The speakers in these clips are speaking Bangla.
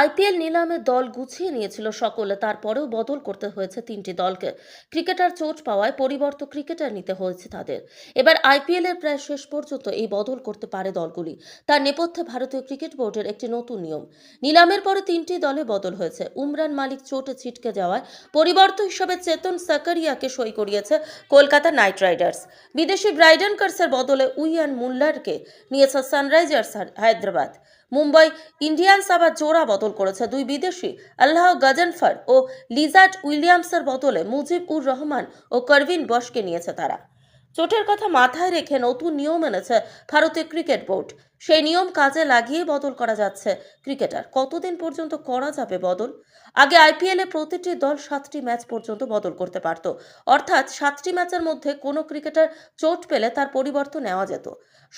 আইপিএল নিলামে দল গুছিয়ে নিয়েছিল সকলে, তারপরেও বদল করতে হয়েছে তিনটি দলকে। ক্রিকেটার চোট পাওয়ায় পরিবর্ত ক্রিকেটার নিতে হয়েছে তাদের। এবার আইপিএল এর প্রায় শেষ পর্যন্ত এই বদল করতে পারে দলগুলি। তার নেপথ্যে ভারতীয় ক্রিকেট বোর্ডের একটি নতুন নিয়ম। নিলামের পরে তিনটি দলে বদল হয়েছে। উমরান মালিক চোটে ছিটকে যাওয়ায় পরিবর্ত হিসেবে চেতন সাকারিয়াকে সই করিয়েছে কলকাতা নাইট রাইডার্স। বিদেশি ব্রাইডেন কার্সের বদলে উইয়ান মুল্লারকে নিয়েছে সানরাইজার্স হায়দ্রাবাদ। মুম্বাই ইন্ডিয়ান্স আবার জোড়া বদল করেছে দুই বিদেশি, আল্লাহ গজনফর ও লিজার্ড উইলিয়ামসের বদলে মুজিব উর রহমান ও করভিন বসকে নিয়েছে তারা। চোটের কথা মাথায় রেখে নতুন নিয়ম এনেছে ভারতীয় ক্রিকেট বোর্ড। সেই নিয়ম কাজে লাগিয়ে বদল করা যাচ্ছে ক্রিকেটার। কতদিন পর্যন্ত করা যাবে বদল? আগে আইপিএলে প্রতিটি দল সাতটি ম্যাচ পর্যন্ত বদল করতে পারত। অর্থাৎ সাতটি ম্যাচের মধ্যে কোনো ক্রিকেটার চোট পেলে তার পরিবর্তন নেওয়া যেত।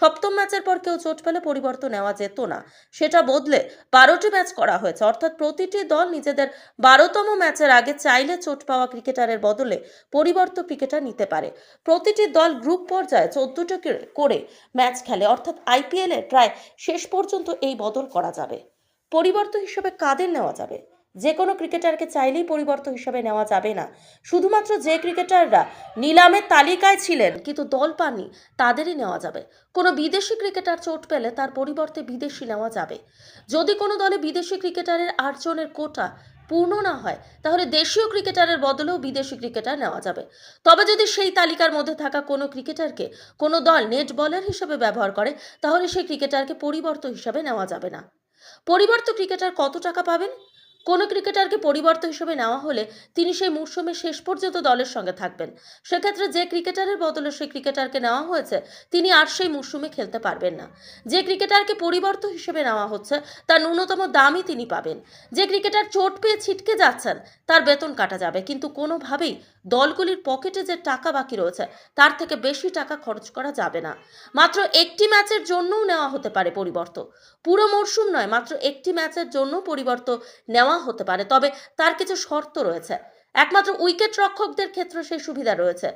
সপ্তম ম্যাচের পর কেউ চোট পেলে পরিবর্তন নেওয়া যেত না। সেটা বদলে বারোটি ম্যাচ করা হয়েছে। অর্থাৎ প্রতিটি দল নিজেদের বারোতম ম্যাচের আগে চাইলে চোট পাওয়া ক্রিকেটারের বদলে পরিবর্ত ক্রিকেটার নিতে পারে। প্রতিটি দল গ্রুপ পর্যায়ে চোদ্দটি করে ম্যাচ খেলে। অর্থাৎ আইপিএল এর প্রায় শেষ পর্যন্ত এই বদল করা যাবে। পরিবর্ত হিসেবে কাদের নেওয়া যাবে? যে কোনো ক্রিকেটারকে চাইলেই পরিবর্ত হিসাবে নেওয়া যাবে না। শুধুমাত্র যে ক্রিকেটাররা নিলামের তালিকায় ছিলেন কিন্তু দল পাননি, তাদেরই নেওয়া যাবে। কোনো বিদেশি ক্রিকেটার চোট পেলে তার পরিবর্তে বিদেশি নেওয়া যাবে। যদি কোনো দলে বিদেশি ক্রিকেটারের আটজনের কোটা পূর্ণ না হয়, তাহলে দেশীয় ক্রিকেটারের বদলেও বিদেশি ক্রিকেটার নেওয়া যাবে। তবে যদি সেই তালিকার মধ্যে থাকা কোনো ক্রিকেটারকে কোনো দল নেট বলার হিসেবে ব্যবহার করে, তাহলে সেই ক্রিকেটারকে পরিবর্ত হিসাবে নেওয়া যাবে না। পরিবর্ত ক্রিকেটার কত টাকা পাবেন? কোনো ক্রিকেটারকে পরিবর্তন হিসেবে নেওয়া হলে তিনি সেই মরশুমে শেষ পর্যন্ত দলের সঙ্গে থাকবেন। সেক্ষেত্রে যে ক্রিকেটারের বদলে সেই ক্রিকেটারকে নেওয়া হয়েছে, তিনি আর সেই মরশুমে খেলতে পারবেন না। যে ক্রিকেটারকে পরিবর্তন হিসেবে নেওয়া হচ্ছে, তার ন্যূনতম দামই তিনি পাবেন। যে ক্রিকেটার চোট পেয়ে ছিটকে যাচ্ছেন, তার বেতন কাটা যাবে। কিন্তু কোনোভাবেই দলগুলির পকেটে যে টাকা বাকি রয়েছে, তার থেকে বেশি টাকা খরচ করা যাবে না। মাত্র একটি ম্যাচের জন্যও নেওয়া হতে পারে পরিবর্ত। পুরো মরশুম নয়, মাত্র একটি ম্যাচের জন্য পরিবর্ত নেওয়া হতে পারে, তবে তার কিছু শর্ত রয়েছে। একমাত্র উইকেট রক্ষকদের ক্ষেত্রে সেই সুবিধা রয়েছে।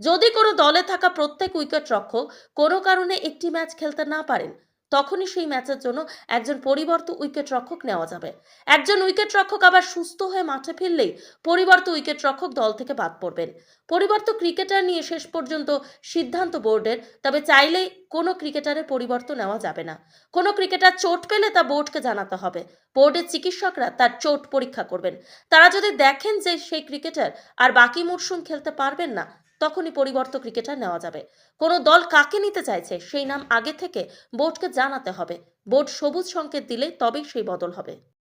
যদি কোনো দলে থাকা প্রত্যেক উইকেট রক্ষক কোনো কারণে একটি ম্যাচ খেলতে না পারেন তখনই সেই ম্যাচের জন্য একজন পরিবর্ত উইকেট রক্ষক নেওয়া যাবে। একজন উইকেট রক্ষক আবার সুস্থ হয়ে মাঠে ফিরলেই পরিবর্ত উইকেট রক্ষক দল থেকে বাদ পড়বেন। পরিবর্ত ক্রিকেটার নিয়ে শেষ পর্যন্ত সিদ্ধান্ত বোর্ডের, তবে চাইলেই কোনো ক্রিকেটারের পরিবর্তন নেওয়া যাবে না। কোনো ক্রিকেটার চোট পেলে তা বোর্ডকে জানাতে হবে। বোর্ডের চিকিৎসকরা তার চোট পরীক্ষা করবেন। তারা যদি দেখেন যে সেই ক্রিকেটার আর বাকি মরশুম খেলতে পারবেন না তখনই পরিবর্ত ক্রিকেটার নেওয়া যাবে। কোনো দল কাকে নিতে চাইছে সেই নাম আগে থেকে বোর্ডকে জানাতে হবে। বোর্ড সবুজ সংকেত দিলে তবেই সেই বদল হবে।